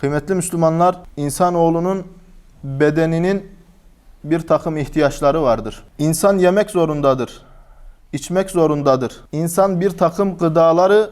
Kıymetli Müslümanlar, insanoğlunun bedeninin bir takım ihtiyaçları vardır. İnsan yemek zorundadır, içmek zorundadır. İnsan bir takım gıdaları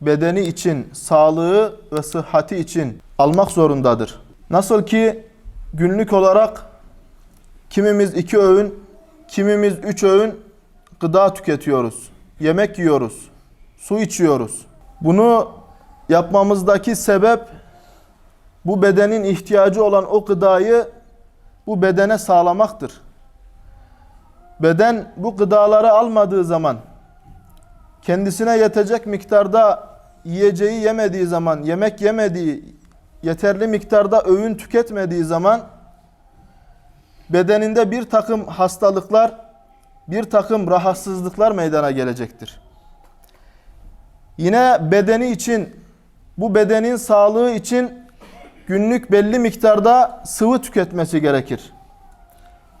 bedeni için, sağlığı ve sıhhati için almak zorundadır. Nasıl ki günlük olarak kimimiz iki öğün, kimimiz üç öğün gıda tüketiyoruz, yemek yiyoruz, su içiyoruz. Bunu yapmamızdaki sebep bu bedenin ihtiyacı olan o gıdayı bu bedene sağlamaktır. Beden bu gıdaları almadığı zaman kendisine yetecek miktarda yiyeceği yemediği zaman, yemek yemediği, yeterli miktarda öğün tüketmediği zaman bedeninde bir takım hastalıklar, bir takım rahatsızlıklar meydana gelecektir. Yine bedeni için, bu bedenin sağlığı için günlük belli miktarda sıvı tüketmesi gerekir.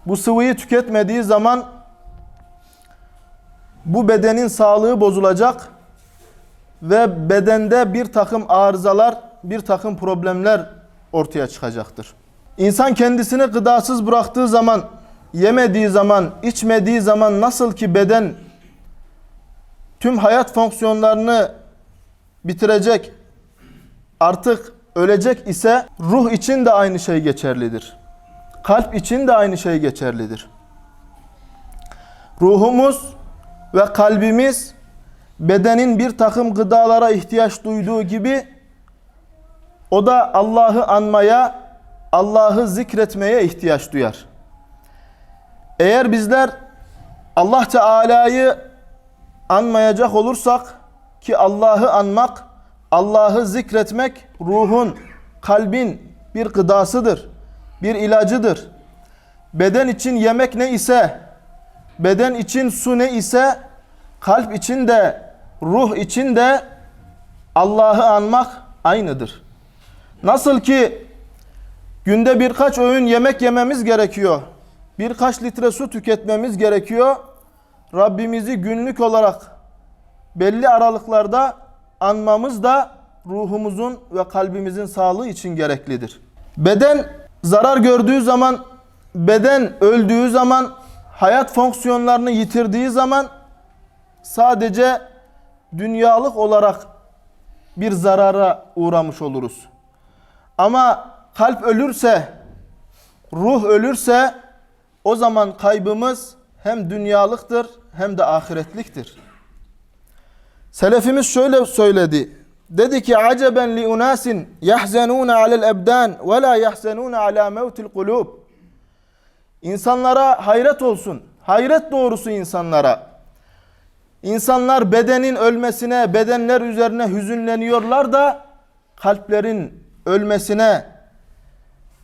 Bu sıvıyı tüketmediği zaman bu bedenin sağlığı bozulacak ve bedende bir takım arızalar, bir takım problemler ortaya çıkacaktır. İnsan kendisini gıdasız bıraktığı zaman, yemediği zaman, içmediği zaman nasıl ki beden tüm hayat fonksiyonlarını bitirecek, artık ölecek ise ruh için de aynı şey geçerlidir. Kalp için de aynı şey geçerlidir. Ruhumuz ve kalbimiz bedenin bir takım gıdalara ihtiyaç duyduğu gibi o da Allah'ı anmaya, Allah'ı zikretmeye ihtiyaç duyar. Eğer bizler Allah Teala'yı anmayacak olursak ki Allah'ı anmak, Allah'ı zikretmek ruhun, kalbin bir gıdasıdır, bir ilacıdır. Beden için yemek ne ise, beden için su ne ise, kalp için de, ruh için de Allah'ı anmak aynıdır. Nasıl ki günde birkaç öğün yemek yememiz gerekiyor, birkaç litre su tüketmemiz gerekiyor, Rabbimizi günlük olarak belli aralıklarda anmamız da ruhumuzun ve kalbimizin sağlığı için gereklidir. Beden zarar gördüğü zaman, beden öldüğü zaman, hayat fonksiyonlarını yitirdiği zaman sadece dünyalık olarak bir zarara uğramış oluruz. Ama kalp ölürse, ruh ölürse o zaman kaybımız hem dünyalıktır hem de ahiretliktir. Selefimiz şöyle söyledi. Dedi ki aceben li unasin yahzenun alel ebdan ve la yahzenun ala mevtil kulub. İnsanlara hayret olsun. Hayret doğrusu insanlara. İnsanlar bedenin ölmesine, bedenler üzerine hüzünleniyorlar da kalplerin ölmesine,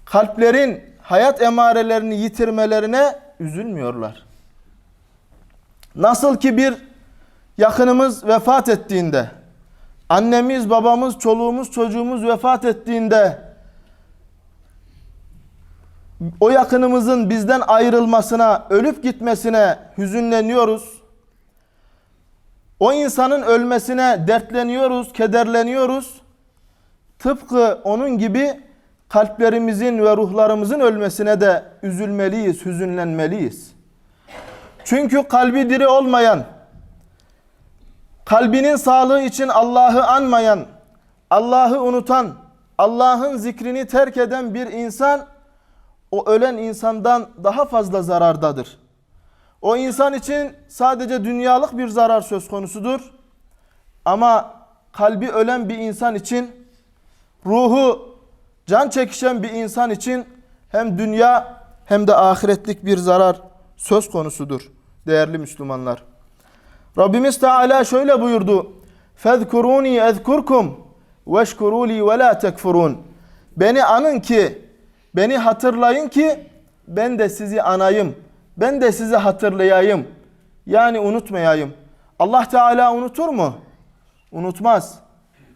kalplerin hayat emarelerini yitirmelerine üzülmüyorlar. Nasıl ki bir yakınımız vefat ettiğinde, annemiz, babamız, çoluğumuz, çocuğumuz vefat ettiğinde o yakınımızın bizden ayrılmasına, ölüp gitmesine hüzünleniyoruz. O insanın ölmesine dertleniyoruz, kederleniyoruz. Tıpkı onun gibi kalplerimizin ve ruhlarımızın ölmesine de üzülmeliyiz, hüzünlenmeliyiz. Çünkü kalbi diri olmayan, kalbinin sağlığı için Allah'ı anmayan, Allah'ı unutan, Allah'ın zikrini terk eden bir insan o ölen insandan daha fazla zarardadır. O insan için sadece dünyalık bir zarar söz konusudur. Ama kalbi ölen bir insan için, ruhu can çekişen bir insan için hem dünya hem de ahiretlik bir zarar söz konusudur değerli Müslümanlar. Rabbimiz Teala şöyle buyurdu. Fezkuruni ezkurkum veşkuruli ve la tekfurun. Beni anın ki, beni hatırlayın ki ben de sizi anayım. Ben de sizi hatırlayayım. Yani unutmayayım. Allah Teala unutur mu? Unutmaz.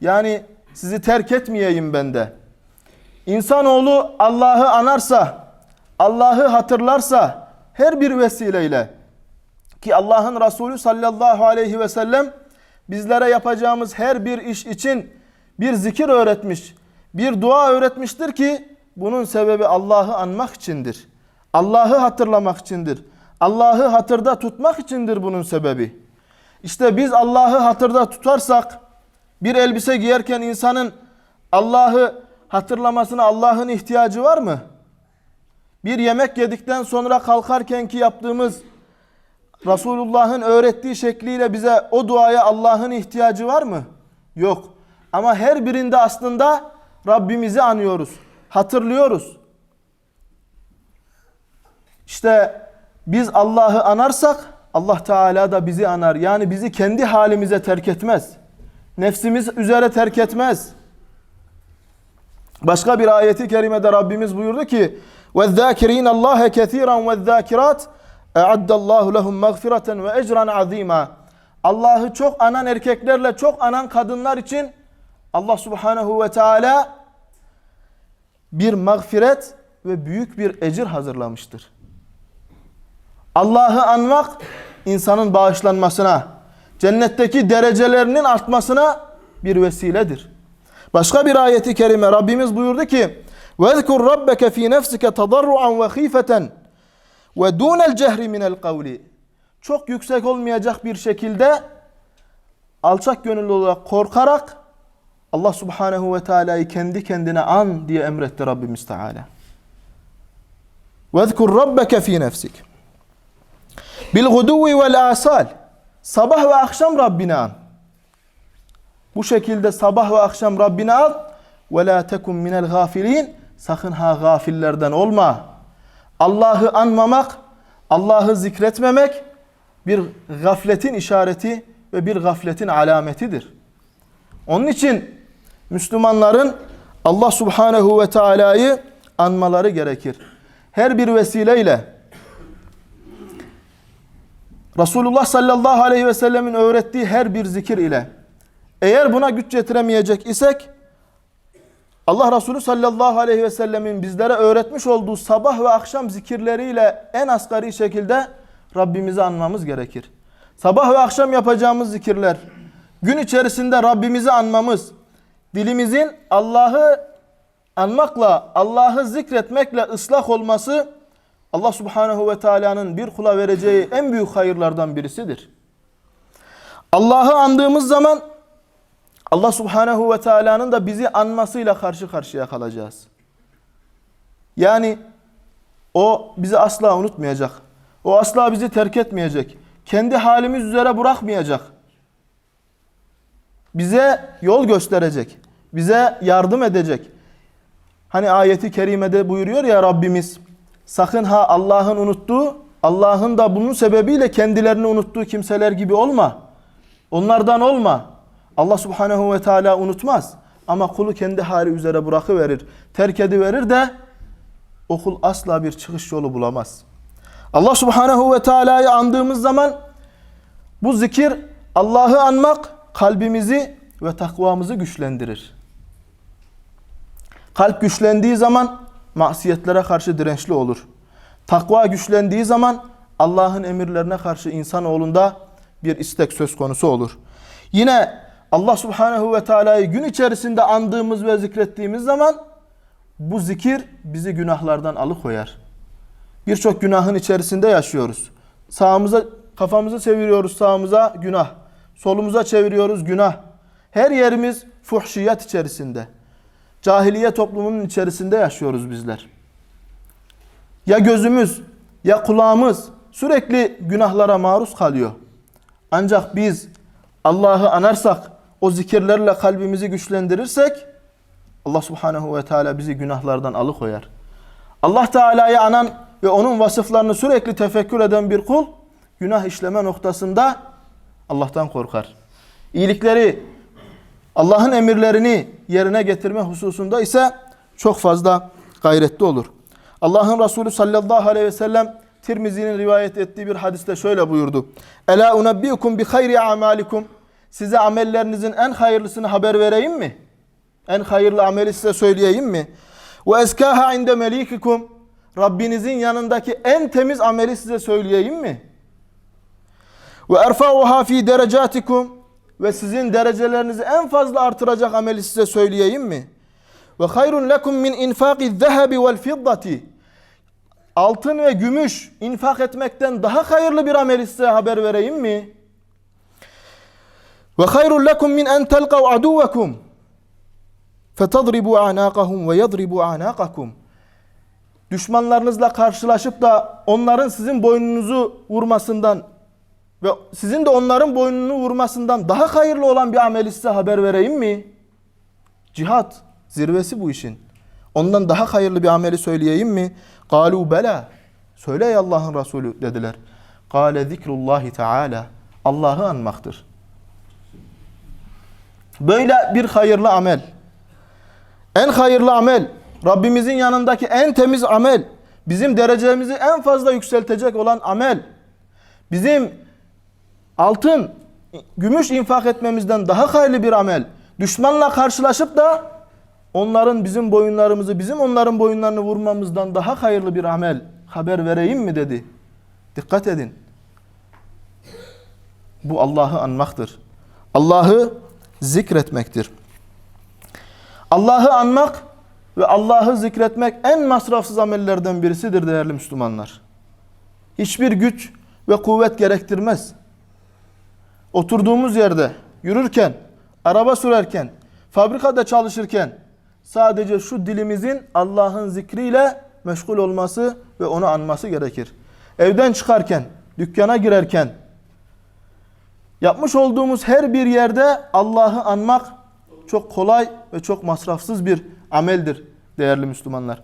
Yani sizi terk etmeyeyim ben de. İnsanoğlu Allah'ı anarsa, Allah'ı hatırlarsa her bir vesileyle ki Allah'ın Resulü sallallahu aleyhi ve sellem bizlere yapacağımız her bir iş için bir zikir öğretmiş, bir dua öğretmiştir ki bunun sebebi Allah'ı anmak içindir. Allah'ı hatırlamak içindir. Allah'ı hatırda tutmak içindir bunun sebebi. İşte biz Allah'ı hatırda tutarsak bir elbise giyerken insanın Allah'ı hatırlamasına Allah'ın ihtiyacı var mı? Bir yemek yedikten sonra kalkarken ki yaptığımız Resulullah'ın öğrettiği şekliyle bize o duaya Allah'ın ihtiyacı var mı? Yok. Ama her birinde aslında Rabbimizi anıyoruz. Hatırlıyoruz. İşte biz Allah'ı anarsak Allah Teala da bizi anar. Yani bizi kendi halimize terk etmez. Nefsimiz üzere terk etmez. Başka bir ayeti kerimede Rabbimiz buyurdu ki وَالذَّاكِرِينَ اللّٰهَ كَثِيرًا وَالذَّاكِرَاتِ Eaddallahu lehum mağfireten ve ecran azima. Allah'ı çok anan erkeklerle çok anan kadınlar için Allah subhanehu ve teala bir mağfiret ve büyük bir ecir hazırlamıştır. Allah'ı anmak insanın bağışlanmasına, cennetteki derecelerinin artmasına bir vesiledir. Başka bir ayeti kerime Rabbimiz buyurdu ki: "Vezkur rabbeke fi nefsike tadarruan ve khifeten" ve dunel cehri minel kavli." Çok yüksek olmayacak bir şekilde alçak gönüllü olarak korkarak Allah Subhanahu ve Teala'yı kendi kendine an diye emretti Rabbimiz Teala. Fi nefsik. Bil guduvi vel asal. Sabah ve akşam Rabbini an. Bu şekilde sabah ve akşam al. Ve la tekun minel gafilin. Sakın ha gafillerden olma. Allah'ı anmamak, Allah'ı zikretmemek bir gafletin işareti ve bir gafletin alametidir. Onun için Müslümanların Allah Subhanahu ve Teala'yı anmaları gerekir. Her bir vesileyle Resulullah sallallahu aleyhi ve sellemin öğrettiği her bir zikir ile eğer buna güç getiremeyecek isek Allah Resulü sallallahu aleyhi ve sellemin bizlere öğretmiş olduğu sabah ve akşam zikirleriyle en asgari şekilde Rabbimizi anmamız gerekir. Sabah ve akşam yapacağımız zikirler, gün içerisinde Rabbimizi anmamız, dilimizin Allah'ı anmakla, Allah'ı zikretmekle ıslah olması Allah Subhanahu ve Teala'nın bir kula vereceği en büyük hayırlardan birisidir. Allah'ı andığımız zaman Allah Subhanahu ve Teala'nın da bizi anmasıyla karşı karşıya kalacağız. Yani o bizi asla unutmayacak. O asla bizi terk etmeyecek. Kendi halimiz üzere bırakmayacak. Bize yol gösterecek. Bize yardım edecek. Hani ayeti kerimede buyuruyor ya Rabbimiz sakın ha Allah'ın unuttuğu, Allah'ın da bunun sebebiyle kendilerini unuttuğu kimseler gibi olma. Onlardan olma. Allah Subhanahu ve Teala unutmaz. Ama kulu kendi hali üzere bırakıverir. Terk ediverir de o kul asla bir çıkış yolu bulamaz. Allah Subhanahu ve Teala'yı andığımız zaman bu zikir Allah'ı anmak kalbimizi ve takvamızı güçlendirir. Kalp güçlendiği zaman masiyetlere karşı dirençli olur. Takva güçlendiği zaman Allah'ın emirlerine karşı insanoğlunda bir istek söz konusu olur. Yine Allah Subhanahu ve Teala'yı gün içerisinde andığımız ve zikrettiğimiz zaman bu zikir bizi günahlardan alıkoyar. Birçok günahın içerisinde yaşıyoruz. Sağımıza kafamızı çeviriyoruz sağımıza günah. Solumuza çeviriyoruz günah. Her yerimiz fuhşiyat içerisinde. Cahiliye toplumunun içerisinde yaşıyoruz bizler. Ya gözümüz ya kulağımız sürekli günahlara maruz kalıyor. Ancak biz Allah'ı anarsak, o zikirlerle kalbimizi güçlendirirsek Allah Subhanahu ve Teala bizi günahlardan alıkoyar. Allah Teala'yı anan ve onun vasıflarını sürekli tefekkür eden bir kul günah işleme noktasında Allah'tan korkar. İyilikleri, Allah'ın emirlerini yerine getirme hususunda ise çok fazla gayretli olur. Allah'ın Resulü sallallahu aleyhi ve sellem Tirmizi'nin rivayet ettiği bir hadiste şöyle buyurdu. Ela unabbiukum bi hayri amalikum. Size amellerinizin en hayırlısını haber vereyim mi? En hayırlı ameli size söyleyeyim mi? Ve eskaha inde melikikum. Rabbinizin yanındaki en temiz ameli size söyleyeyim mi? Ve erfa'uha fi derecatikum ve sizin derecelerinizi en fazla artıracak ameli size söyleyeyim mi? Ve hayrun lekum min infaqi zehebi vel fiddati. Altın ve gümüş infak etmekten daha hayırlı bir amel size haber vereyim mi? Ve hayrun lekum min en telqav aduvekum. Fetadribu anaqahum ve yadribu anaqakum. Düşmanlarınızla karşılaşıp da onların sizin boynunuzu vurmasından ve sizin de onların boynunu vurmasından daha hayırlı olan bir ameli size haber vereyim mi? Cihat zirvesi bu işin. Ondan daha hayırlı bir ameli söyleyeyim mi? Galu bela. Söyle ey Allah'ın Resulü dediler. Kale zikrullahi teala. Allah'ı anmaktır. Böyle bir hayırlı amel. En hayırlı amel. Rabbimizin yanındaki en temiz amel. Bizim derecemizi en fazla yükseltecek olan amel. Bizim altın, gümüş infak etmemizden daha hayırlı bir amel. Düşmanla karşılaşıp da onların bizim boyunlarımızı, bizim onların boyunlarını vurmamızdan daha hayırlı bir amel haber vereyim mi dedi. Dikkat edin. Bu Allah'ı anmaktır. Allah'ı zikretmektir. Allah'ı anmak ve Allah'ı zikretmek en masrafsız amellerden birisidir değerli Müslümanlar. Hiçbir güç ve kuvvet gerektirmez. Oturduğumuz yerde, yürürken, araba sürerken, fabrikada çalışırken sadece şu dilimizin Allah'ın zikriyle meşgul olması ve onu anması gerekir. Evden çıkarken, dükkana girerken, yapmış olduğumuz her bir yerde Allah'ı anmak çok kolay ve çok masrafsız bir ameldir değerli Müslümanlar.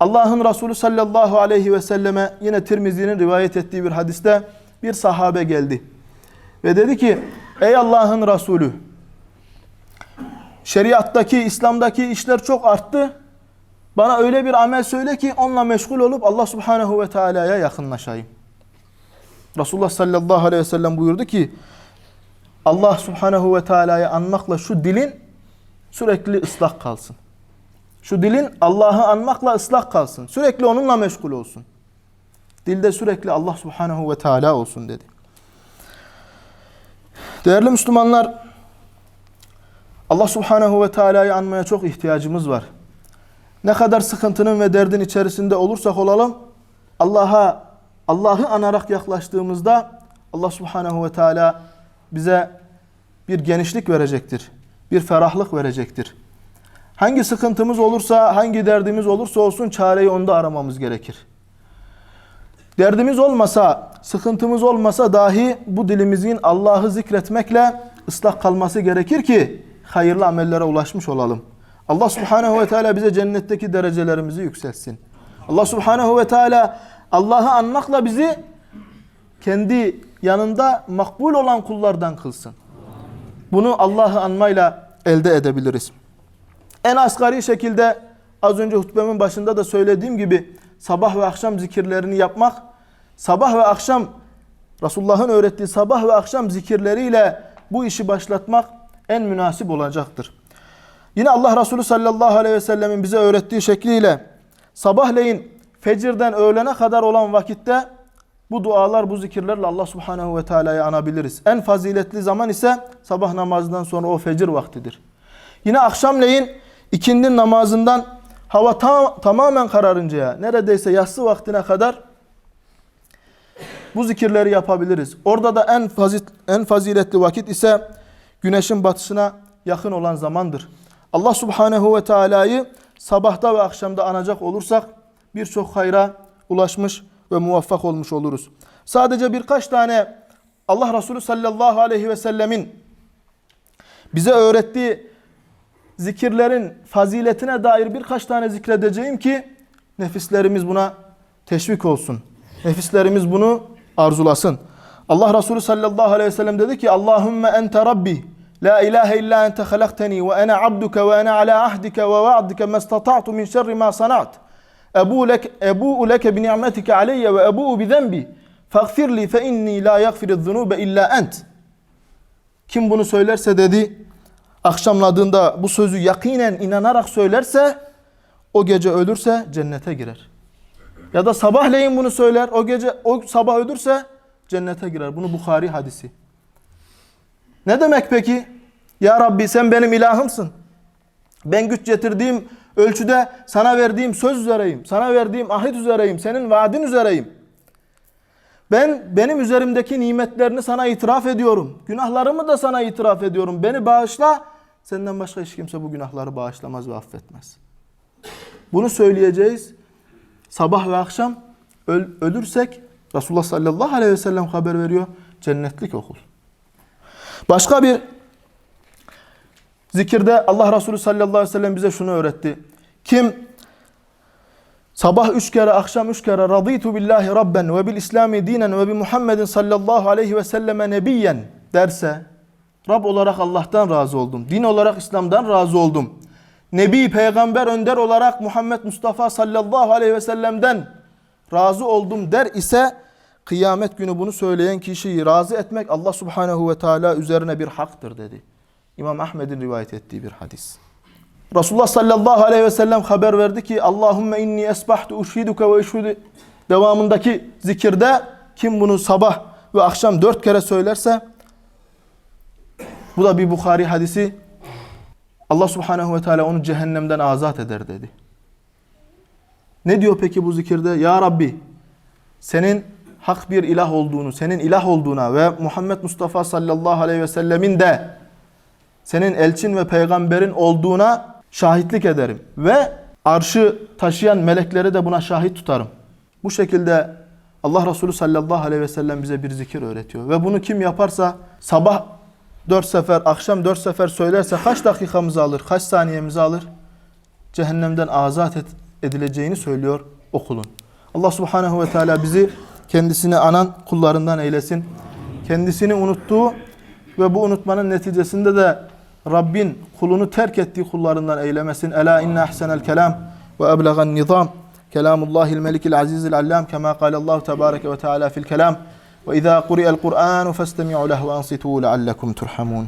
Allah'ın Resulü sallallahu aleyhi ve selleme yine Tirmizi'nin rivayet ettiği bir hadiste bir sahabe geldi. Ve dedi ki ey Allah'ın Resulü şeriattaki, İslam'daki işler çok arttı. Bana öyle bir amel söyle ki onunla meşgul olup Allah subhanehu ve teala'ya yakınlaşayım. Resulullah sallallahu aleyhi ve sellem buyurdu ki Allah subhanehu ve teala'yı anmakla şu dilin sürekli ıslak kalsın. Şu dilin Allah'ı anmakla ıslak kalsın. Sürekli onunla meşgul olsun. Dilde sürekli Allah subhanehu ve teala olsun dedi. Değerli Müslümanlar, Allah subhanehu ve teala'yı anmaya çok ihtiyacımız var. Ne kadar sıkıntının ve derdin içerisinde olursak olalım, Allah'a Allah'ı anarak yaklaştığımızda Allah subhanehu ve teala bize bir genişlik verecektir. Bir ferahlık verecektir. Hangi sıkıntımız olursa, hangi derdimiz olursa olsun çareyi onda aramamız gerekir. Derdimiz olmasa, sıkıntımız olmasa dahi bu dilimizin Allah'ı zikretmekle ıslak kalması gerekir ki hayırlı amellere ulaşmış olalım. Allah subhanehu ve teala bize cennetteki derecelerimizi yükseltsin. Allah subhanehu ve teala Allah'ı anmakla bizi kendi yanında makbul olan kullardan kılsın. Bunu Allah'ı anmayla elde edebiliriz. En asgari şekilde az önce hutbemin başında da söylediğim gibi sabah ve akşam zikirlerini yapmak, sabah ve akşam Resulullah'ın öğrettiği sabah ve akşam zikirleriyle bu işi başlatmak en münasip olacaktır. Yine Allah Resulü sallallahu aleyhi ve sellemin bize öğrettiği şekliyle sabahleyin fecirden öğlene kadar olan vakitte bu dualar, bu zikirlerle Allah subhanehu ve teala'yı anabiliriz. En faziletli zaman ise sabah namazından sonra o fecir vaktidir. Yine akşamleyin ikindin namazından hava tam, tamamen kararıncaya, neredeyse yatsı vaktine kadar bu zikirleri yapabiliriz. Orada da en, fazit, en faziletli vakit ise güneşin batışına yakın olan zamandır. Allah subhanehu ve teala'yı sabahta ve akşamda anacak olursak birçok hayra ulaşmış ve muvaffak olmuş oluruz. Sadece birkaç tane Allah Resulü sallallahu aleyhi ve sellemin bize öğrettiği zikirlerin faziletine dair birkaç tane zikredeceğim ki nefislerimiz buna teşvik olsun. Nefislerimiz bunu arzulasın. Allah Resulü sallallahu aleyhi ve sellem dedi ki Allahümme ente Rabbi la ilahe illa ente halakteni ve ene abduke ve ene ala ahdike ve va'dike mestata'tu min şerri ma sanat. Ebu lek ebu leke bi ni'metike aleyye ve ebu bi zenbi. Faghfir li fe inni la yaghfiru zunube illa ent. Kim bunu söylerse dedi akşamladığında bu sözü yakinen inanarak söylerse o gece ölürse cennete girer. Ya da sabahleyin bunu söyler o gece o sabah ölürse cennete girer. Bunu Bukhari hadisi. Ne demek peki? Ya Rabbi sen benim ilahımsın. Ben güç getirdiğim ölçüde sana verdiğim söz üzereyim. Sana verdiğim ahit üzereyim. Senin vaadin üzereyim. Ben benim üzerimdeki nimetlerini sana itiraf ediyorum. Günahlarımı da sana itiraf ediyorum. Beni bağışla. Senden başka hiç kimse bu günahları bağışlamaz ve affetmez. Bunu söyleyeceğiz. Sabah ve akşam öl- ölürsek Resulullah sallallahu aleyhi ve sellem haber veriyor. Cennetlik okul. Başka bir zikirde Allah Resulü sallallahu aleyhi ve sellem bize şunu öğretti. Kim sabah üç kere, akşam üç kere raditu billahi rabben ve bil islami dinen ve bi Muhammedin sallallahu aleyhi ve selleme nebiyyen derse Rab olarak Allah'tan razı oldum. Din olarak İslam'dan razı oldum. Nebi, peygamber, önder olarak Muhammed Mustafa sallallahu aleyhi ve sellem'den razı oldum der ise kıyamet günü bunu söyleyen kişiyi razı etmek Allah subhanehu ve teala üzerine bir haktır dedi. İmam Ahmed'in rivayet ettiği bir hadis. Resulullah sallallahu aleyhi ve sellem haber verdi ki Allahümme inni esbahtu uşhiduke ve uşhidu devamındaki zikirde kim bunu sabah ve akşam dört kere söylerse bu da bir Bukhari hadisi Allah subhanehu ve teala onu cehennemden azat eder dedi. Ne diyor peki bu zikirde? Ya Rabbi senin hak bir ilah olduğunu, senin ilah olduğuna ve Muhammed Mustafa sallallahu aleyhi ve sellemin de senin elçin ve peygamberin olduğuna şahitlik ederim. Ve arşı taşıyan melekleri de buna şahit tutarım. Bu şekilde Allah Resulü sallallahu aleyhi ve sellem bize bir zikir öğretiyor. Ve bunu kim yaparsa sabah dört sefer, akşam dört sefer söylerse kaç dakikamızı alır, kaç saniyemizi alır? Cehennemden azat edileceğini söylüyor o kulun. Allah subhanehu ve teala bizi kendisini anan kullarından eylesin. Kendisini unuttuğu ve bu unutmanın neticesinde de Rabbin kulunu terk ettiği kullarından eylemesin. Ela inne ahsenel kelam ve eblegan nizam. Kelamullahil melikil azizil allam kema kalallahu tebareke ve teala fil kelam. Ve izâ kuri'el Kur'anu festemi'u lehu ve ansitu leallekum turhamun.